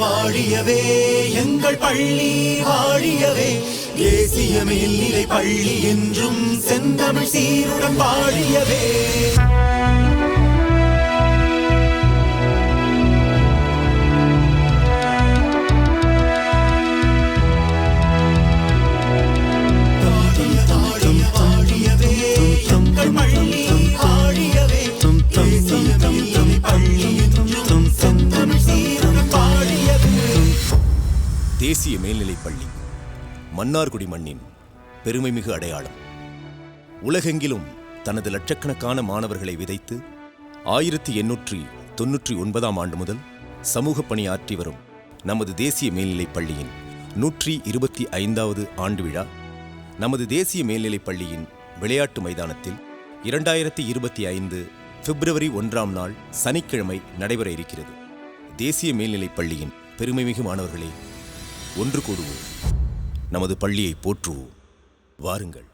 வாழியவே எங்கள் பள்ளி வாழியவே. தேசிய மேல்நிலை பள்ளி என்றும் செந்தமிழ் சீருடன் வாழியவே. தேசிய மேல்நிலைப் பள்ளி மன்னார்குடி மண்ணின் பெருமைமிகு அடையாளம். உலகெங்கிலும் தனது லட்சக்கணக்கான மாணவர்களை விதைத்து ஆயிரத்தி எண்ணூற்றி தொன்னூற்றி ஒன்பதாம் ஆண்டு முதல் சமூக பணி ஆற்றி வரும் நமது தேசிய மேல்நிலைப் பள்ளியின் நூற்றி இருபத்தி ஐந்தாவது ஆண்டு விழா நமது தேசிய மேல்நிலைப் பள்ளியின் விளையாட்டு மைதானத்தில் இரண்டாயிரத்தி இருபத்தி ஐந்து பிப்ரவரி ஒன்றாம் நாள் சனிக்கிழமை நடைபெற இருக்கிறது. தேசிய மேல்நிலைப் பள்ளியின் பெருமைமிகு மாணவர்களே ஒன்று கூடுவோம் நமது பள்ளியை போற்றுவோம். வாருங்கள்.